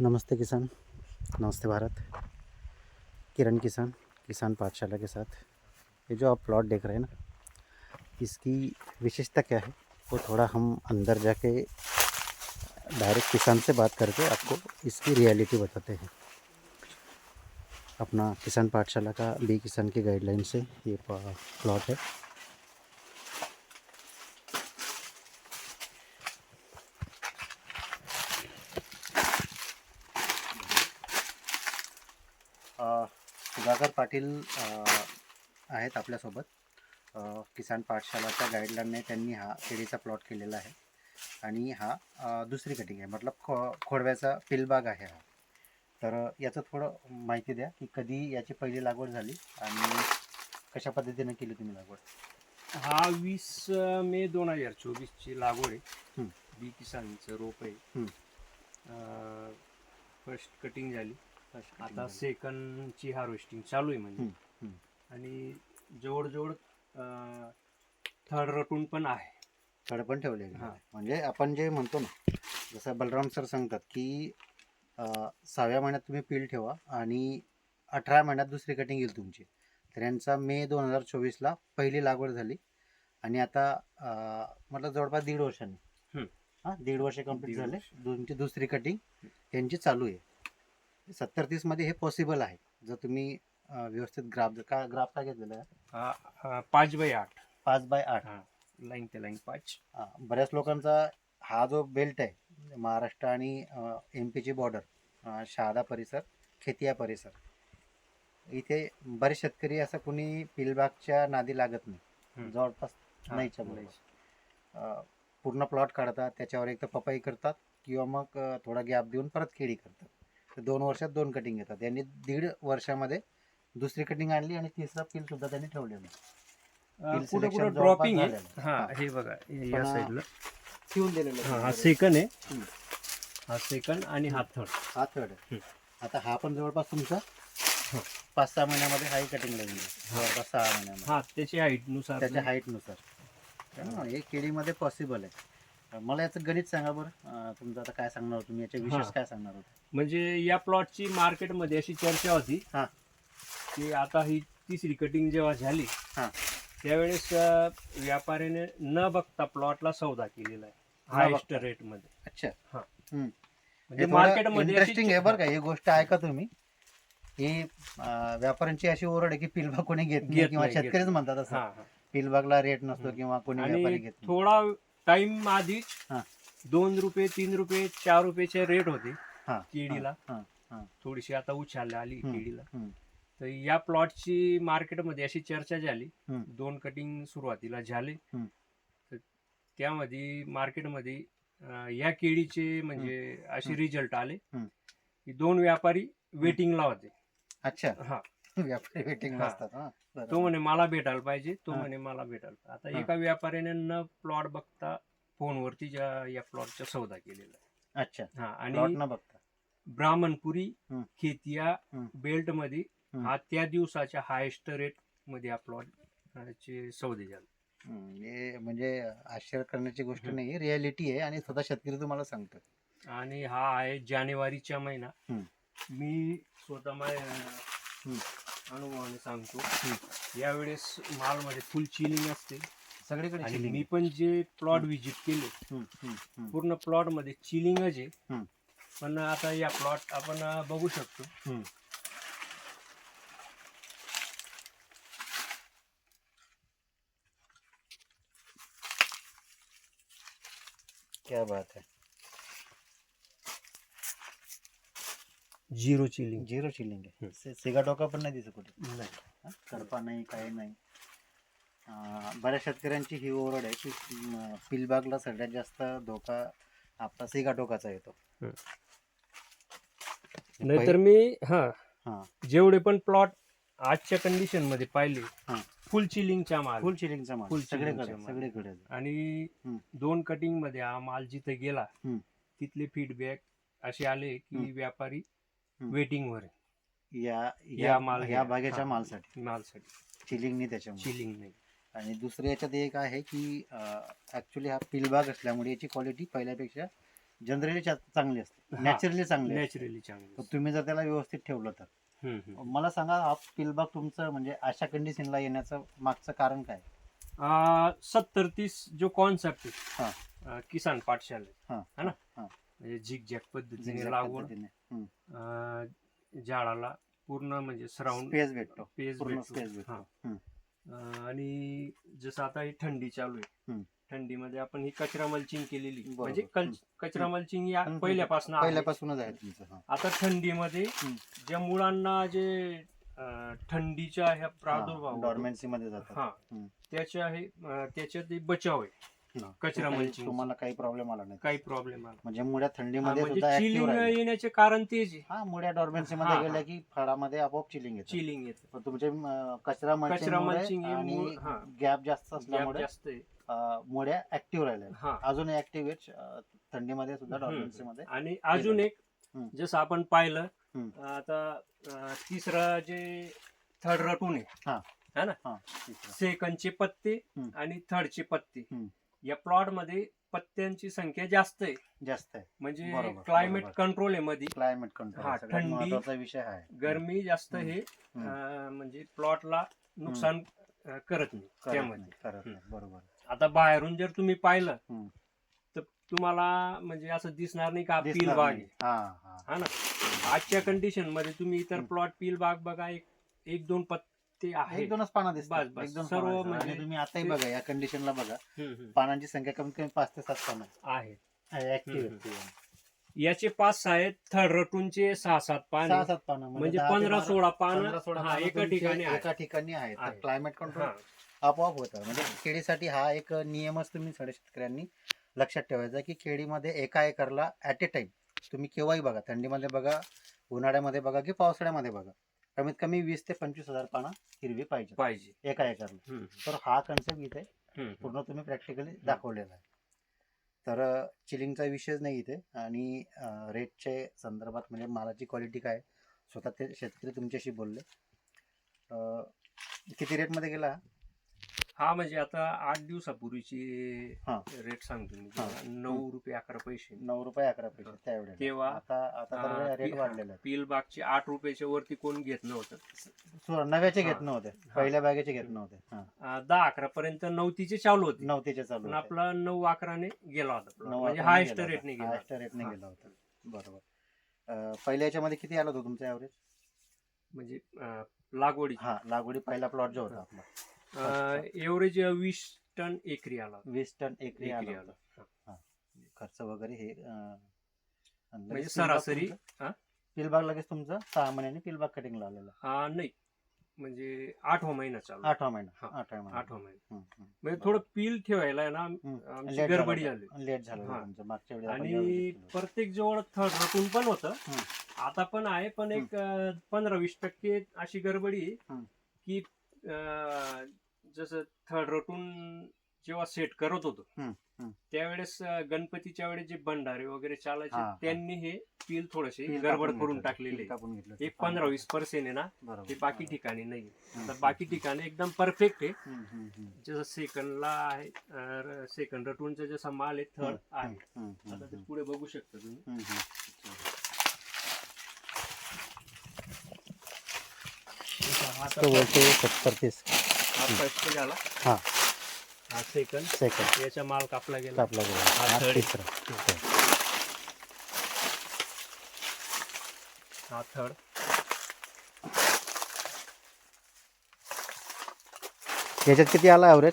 नमस्ते किसान। नमस्ते भारत। किरण किसान किसान पाठशाला के साथ। ये जो आप प्लॉट देख रहे हैं ना, इसकी विशेषता क्या है, वो थोड़ा हम अंदर जाके डायरेक्ट किसान से बात करके आपको इसकी रियलिटी बताते हैं। अपना किसान पाठशाला का बी किसान की गाइडलाइन से ये प्लॉट है। पाटील आहेत आपल्यासोबत. किसान पाठशालाच्या गाईडलाईनने त्यांनी हा केळीचा प्लॉट केलेला आहे. आणि हा दुसरी कटिंग आहे. मतलब खो खोडव्याचा पिलबाग आहे हा. तर याचं थोडं माहिती द्या की कधी याची पहिली लागवड झाली आणि कशा पद्धतीने केली तुम्ही लागवड? हा वीस मे दोन हजार चोवीसची लागवड आहे. बी किसानचं रोप आहे. फर्स्ट कटिंग झाली. आता सेकंडची हार्वेस्टिंग चालू आहे म्हणजे. आणि जवळजवळ थर्ड रटून पण आहे. कडे पण ठेवले. म्हणजे आपण जे म्हणतो ना जसं बलराम सर सांगतात की सहाव्या महिन्यात तुम्ही पील ठेवा आणि अठरा महिन्यात दुसरी कटिंग येईल तुमची. तर यांचा मे दोन हजार चोवीसला पहिली लागवड झाली. आणि आता म्हटलं जवळपास दीड वर्षांनी. हं. दीड वर्ष कंप्लीट झाले. तुमची दुसरी कटिंग यांची चालू आहे. सत्तर तीसमध्ये हे पॉसिबल आहे. जर तुम्ही अं, व्यवस्थित ग्राफ का ग्राफ काय घेतलेला आहे? हा, हा, पाच बाय आठ. पाच बाय आठ. हा लाईन ते लाईन पाच. हा, बऱ्याच लोकांचा हा जो बेल्ट आहे महाराष्ट्र आणि एम पीची बॉर्डर शहादा परिसर खेतिया परिसर इथे बरेच शेतकरी असं कुणी पिलबागच्या नादी लागत नाही. हम्म. जवळपास हा, नाहीच्या नाही. बरोबर. अं, पूर्ण प्लॉट काढतात त्याच्यावर एक तर पपई करतात किंवा मग अं, थोडा गॅप देऊन परत केळी करतात. तर दोन वर्षात दोन कटिंग घेतात. यांनी दीड वर्षामध्ये दुसरी कटिंग आणली आणि तिसरा पील सुद्धा त्यांनी ठेवलेलं कुठं कुठं ड्रॉपिंग. हा? बघा या साईडला ठेवून दिलेलं हा. सेकंड आहे. हं. सेकंड आणि हा थर्ड हा थर्ड. आता हा पण जवळपास तुमचा. पाच सहा महिन्यामध्ये हाही कटिंग लागेल जवळपास सहा महिन्यामध्ये. हा त्याची हाईटनुसार त्याच्या हाईटनुसार हे केळीमध्ये पॉसिबल आहे. मला याचं गणित सांगा बरं. तुमचं आता काय सांगणार होतं तुम्ही याच्या विशेष हा. काय सांगणार होतं म्हणजे या प्लॉटची मार्केटमध्ये अशी चर्चा होती हा. की आता ही तिसरी कटिंग जेव्हा झाली हा. त्यावेळेस अ, व्यापाऱ्याने न बघता प्लॉटला सौदा केलेला आहे हायेस्ट. रेटमध्ये अच्छा म्हणजे मार्केटमध्ये इंटरेस्टिंग आहे बरं का ही गोष्ट ऐका तुम्ही ही अं, व्यापाऱ्यांची अशी ओरड आहे की पिलबाग कोणी घेत नाही घेत किंवा नाही, घेत शेतकरीच म्हणतात असं हा हा. पिलबागला रेट नसतो. किंवा कोणी व्यापारी आणि घेत नाही थोडा टाइम आधीच हा. दोन रुपये तीन रुपये चार रुपयाचे रेट होते हा, केळीला हा, हा. थोडीशी आता उछाल आली केळीला. तर या प्लॉटची मार्केटमध्ये अशी चर्चा झाली. दोन कटिंग सुरुवातीला झाले. तर त्यामध्ये मार्केटमध्ये अं, या केळीचे म्हणजे असे. रिझल्ट आले. की दोन व्यापारी वेटिंगला होते अच्छा हा व्यापारी वेटिंग हा. हा, बरोबर. तो म्हणे मला भेटायला पाहिजे तो हा. म्हणे मला भेटायला पाहिजे. आता हा. एका व्यापाऱ्याने न प्लॉट बघता फोनवरती ज्या या प्लॉटचा सौदा केलेला आहे अच्छा हा आणि न बघता ब्राह्मणपुरी हं. खेतिया हं. बेल्टमध्ये हं. हा त्या दिवसाच्या हायेस्ट रेटमध्ये हा प्लॉट चे सौदे झाले हम्म, हे म्हणजे आश्चर्य करण्याची गोष्ट हं. नाही रियालिटी आहे आणि स्वतः शेतकरी तुम्हाला सांगतो आणि हा आहे जानेवारीचा महिना हं. मी स्वतः माझ्या हं. अनुभवाने सांगतो यावेळेस मालमध्ये फुल चिलिंग असते सगळीकडे आणि मी. पण जे प्लॉट. व्हिजिट केले पूर्ण प्लॉटमध्ये चिलिंगच आहे. पण आता या प्लॉट आपण बघू शकतो. क्या बात है झिरो चिलिंग झिरो चिलिंग आहे सिगाटोका पण नाही दिसत कुठे नाही? कडपा नाही काही नाही बऱ्याच शेतकऱ्यांची ही ओरड आहे की पिलबागला सगळ्यात जास्त धोका आपला सिगाटोकाचा येतो नाहीतर मी हा हा जेवढे पण प्लॉट आजच्या कंडिशनमध्ये पाहिले हा. फुल चिलिंगच्या माल फुल चिलिंगचा माल Full सगळीकडे chilling चा माल. सगळीकडे आणि. दोन कटिंगमध्ये हा माल जिथे गेला. तिथले फीडबॅक असे आले की. व्यापारी. वेटिंग वर आहे या या या माल या बागेच्या. मालसाठी मालसाठी चिलिंग नाही त्याच्यामुळे चिलिंग नाही आणि दुसरं याच्यात एक आहे की ॲक्च्युली हा पिलबाग असल्यामुळे याची क्वालिटी पहिल्यापेक्षा जनरली चांगली असते. नॅचरली चांगली. नॅचरली चांगली तुम्ही जर त्याला व्यवस्थित ठेवलं तर. मला सांगा हा पिलबाग तुमचं म्हणजे अशा कंडिशनला येण्याचं मागचं कारण काय सत्तर तीस जो कॉन्सेप्ट. आहे किसान पाठशाला हा, ना. म्हणजे झिग झॅग पद्धतीने लागवड झाडाला पूर्ण म्हणजे सराउंड स्पेस भेटतो पेज भेटतो. स्पेस आणि जसं आता ही थंडी चालू आहे. थंडीमध्ये आपण ही कचरा मल्चिंग केलेली. म्हणजे. कचरा मल्चिंग या. पहिल्यापासून. पहिल्यापासूनच आहे हा. आता थंडीमध्ये. ज्या मुलांना जे थंडीच्या ह्या प्रादुर्भावमध्ये जातात हा. त्याच्या आहे अं, त्याच्यात बचाव आहे हा. कचरा mulching. तुम्हाला काही प्रॉब्लेम आला नाही काही प्रॉब्लेम आला म्हणजे मुळ्या हा, थंडीमध्ये म्हणजे सुद्धा ऍक्टिव्ह चिलिंग राहील येण्याचे कारण तेच आहे हा मुळ्या डॉर्मेन्सी हा, मध्ये हा. गेल्या की फळामध्ये आपोआप चिलिंग येते चिलिंग येत पण तुमचे अं, कचरा कचरा हे आणि मूळ- हा. गॅप जास्त असल्यामुळे जास्त आहे अं, मुळ्या ऍक्टिव्ह राहिल्या हा अजून ऍक्टिव्ह आहेत थंडीमध्ये सुद्धा हम्म. डॉर्मेन्सी मध्ये आणि अजून एक हम्म. जसं आपण पाहिलं हम्म. आता अं, तिसरं जे थर्ड रटून आहे हा तिसरं. सेकंडचे पत्ते हम्म. आणि थर्डचे पत्ते हम्म. या प्लॉटमध्ये पत्त्यांची संख्या जास्त आहे जास्त आहे म्हणजे बरोबर, क्लायमेट बरोबर. कंट्रोल आहे मध्ये क्लायमेट कंट्रोल हा, सगळ्यात थंडी, महत्त्वाचा विषय आहे गरमी जास्त. हे हम्म. अं, म्हणजे प्लॉटला नुकसान अं, करत नाही करत त्यामध्ये नाही, करत नाही बरोबर आता बाहेरून जर तुम्ही पाहिलं हम्म. तर तुम्हाला म्हणजे असं दिसणार नाही का पील बाग नाही. आहे हा हा हा ना आजच्या कंडिशनमध्ये तुम्ही इतर हम्म. प्लॉट पील बाग बघा एक एक दोन पत्ते एक आहेत दोनच पानं दिसतात बस. एक दोन सर्व. म्हणजे तुम्ही आताही ते- बघा या कंडिशनला बघा हम्म, हम्म. पानांची संख्या कमीत कमी पाच ते सात पानं हम्म, याचे पाच सहा आहेत थर्ड रटूनचे सहा सात पान सहा आहेत. सात पानं म्हणजे दहा ते पंधरा बारा- सोळा पंधरा पान सोळा हा पानं एका तुमचे ठिकाणी आहेत. एका ठिकाणी आहेत आहे. क्लायमेट कंट्रोल हा. आपोआप होतं म्हणजे केळीसाठी हा एक नियमच तुम्ही सगळ्या शेतकऱ्यांनी लक्षात ठेवायचा की केळीमध्ये एका एकरला ऍट ए टाइम तुम्ही केव्हाही बघा थंडीमध्ये बघा उन्हाळ्यामध्ये बघा की पावसाळ्यामध्ये बघा कमीत कमी वीस ते पंचवीस हजार पानं हिरवी पाहिजे. पाहिजे. एका एकरला हम्म, तर हा कन्सेप्ट इथे हम्म, पूर्ण तुम्ही प्रॅक्टिकली दाखवलेला आहे. तर चिलिंगचा विषयच नाही इथे. आणि रेटचे संदर्भात म्हणजे मालाची क्वालिटी काय स्वतः ते शेतकरी तुमच्याशी बोलले. अं, किती रेटमध्ये गेला? हा? हा म्हणजे आता आठ दिवसापूर्वीची हा. रेट सांगतो मी हा. नऊ रुपये अकरा पैसे नऊ रुपये अकरा पैसे त्यावेळेला तेव्हा, आता आता हा, रेट वाढलेला आहे पील बागचे आठ रुपयाच्या वरती कोण घेत नव्हतं सो, नव्याचे हा. घेत नव्हते. पहिल्या बॅगेचे घेत नव्हते हा. अं, दहा अकरा पर्यंत नवतीचे चालू होते नवतीचे चालू पण होते. आपला नऊ अकराने गेला होता plot. नऊ म्हणजे हायेस्ट गेला होता. रेटने गेला हायेस्ट रेटने हा. गेला होता बरोबर अं, पहिल्या याच्यामध्ये किती आला होता तुमचा ॲव्हरेज म्हणजे अं, लागवडी हा लागवडी पहिला प्लॉट जो होता आपला एव्हरेज वीस टन एकरी आला. वीस टन एकरी आला एकरी. आला हा. खर्च वगैरे हे अं, म्हणजे पिलबाग सरासरी तुमचं- हा? पिलबाग लगेच तुमचं सहा महिन्यांनी पिलबाग कटिंगला आलेला हा, नाही म्हणजे आठवा महिना चालू आठवा महिना हा. आठवा महिना आठवा महिना हम्म, हम्म. म्हणजे थोडं पील ठेवायला आहे ना हम्म. आमची लेट गडबडी झालं झाली. लेट झालं हा. तुमचं मागच्या वेळी आपण जेव्हा आणि. प्रत्येक जवळ थर्ड रटून पण होतं हम्म. आता पण आहे पण एक पंधरा वीस टक्के अशी गडबडी आहे हम्म. की जसं थर्ड रटून जेव्हा सेट करत होतो. त्यावेळेस गणपतीच्या वेळेस जे भंडारे वगैरे चालायचे. त्यांनी हे पील थोडेसे गडबड करून. टाकलेले एक. पंधरा वीस पर्सेंट आहे ना ते बाकी. ठिकाणी नाही तर बाकी ठिकाणी एकदम परफेक्ट आहे. जसं सेकंडला आहे सेकंड रटूनचं जसं माल आहे थर्ड आहे आता ते पुढे बघू शकता तुम्ही बोलते सत्तर तीस. झाला हा. हा सेकंड सेकंड याचा माल कापला गेला. कापला गेला. हा हा third. तिसरा. हा थर्ड याच्यात किती आला ॲव्हरेज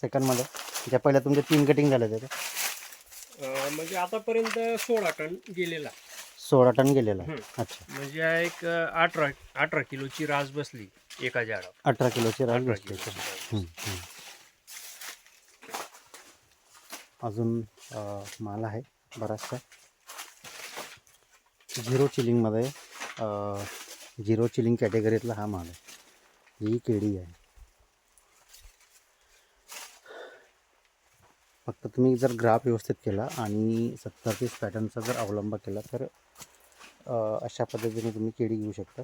सेकंडमध्ये ज्या पहिल्या तुमचे तीन कटिंग झाले त्याचे म्हणजे आतापर्यंत सोळा टन गेलेला. सोळा टन गेलेला आहे. हम्म. अच्छा म्हणजे हा एक अं, अठरा अठरा किलोची रास बसली एका झाडावर अठरा किलोची अठरा बसली. रास. हम्म. अजून अं, माल आहे बराचसा झिरो चिलिंगमध्ये अं, झिरो चिलिंग कॅटेगरीतला हा माल आहे ही केळी आहे फक्त तुम्ही जर ग्राफ व्यवस्थित केला आणि सत्तर तीस पॅटर्नचा जर अवलंब केला तर अशा पद्धतीने तुम्ही केळी घेऊ शकता.